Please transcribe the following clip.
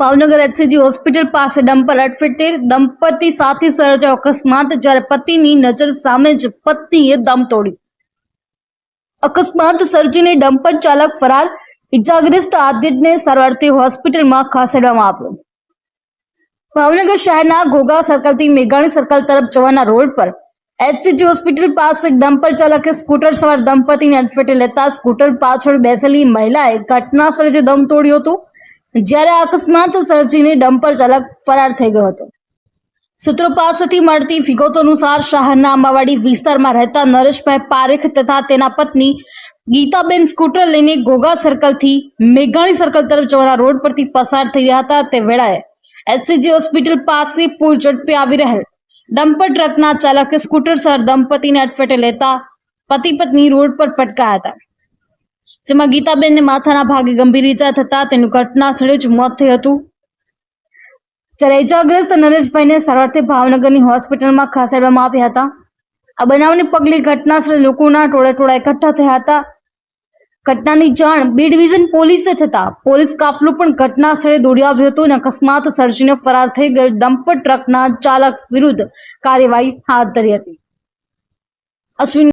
Bhavnagar HCG hospital પાસે dumper અટફેટે દંપતી સાથે સર્જાયો અકસ્માત જ્યારે પતિની નજર સામે જ પત્નીએ દમ તોડી. અકસ્માત સર્જીને ડમ્પર ચાલક ફરાર, ઇજાગ્રસ્ત આદિત્યને સારવારથી હોસ્પિટલમાં ખસેડવામાં આવ્યો. ભાવનગર શહેરના ઘોઘા સર્કલથી મેઘાણી સર્કલ તરફ જવાના રોડ પર એચસીજી હોસ્પિટલ પાસે ડમ્પર ચાલકે સ્કૂટર સવાર દંપતીને અટફેટે લેતા સ્કૂટર પાછળ બેસેલી મહિલાએ ઘટના સ્થળે દમ તોડ્યો હતો. જ્યારે અકસ્માત સર્જીને ડમ્પર ચાલક ફરાર થઈ ગયો હતો. સૂત્રો પાસેથી મળતી વિગતો અનુસાર શહેરના અંબાવાડી વિસ્તારમાં રહેતા નરેશભાઈ પારેખ તથા તેના પત્ની ગીતાબેન સ્કૂટર લઈને ઘોઘા સર્કલથી મેઘાણી સર્કલ તરફ જવાના રોડ પરથી પસાર થઈ રહ્યા હતા. તે વેળાએ એચસીજી હોસ્પિટલ પાસે પૂર ઝડપે આવી રહેલ ડમ્પર ટ્રકના ચાલકે સ્કૂટર સર દંપતીને અટફેટે લેતા પતિ પત્ની રોડ પર પટકાયા હતા. જેમાં ગીતાબેનને માથાના ભાગે ગંભીર ઈજા થતા તેનું ઘટના સ્થળે જ મોત થયું હતું. જ્યારે ઇજાગ્રસ્ત નરેશભાઈને સારવારથી ભાવનગરની હોસ્પિટલમાં ખસેડવામાં આવ્યા હતા. આ બનાવને પગલે ઘટના સ્થળે લોકોના ટોળે ટોળા એકઠા થયા હતા. ઘટનાની જાણ બી ડિવિઝન પોલીસને થતા પોલીસ કાફલો પણ ઘટના સ્થળે દોડી આવ્યો હતો અને અકસ્માત સર્જીને ફરાર થઈ ગયેલ ડમ્પર ટ્રકના ચાલક વિરુદ્ધ કાર્યવાહી હાથ ધરી હતી. અશ્વિન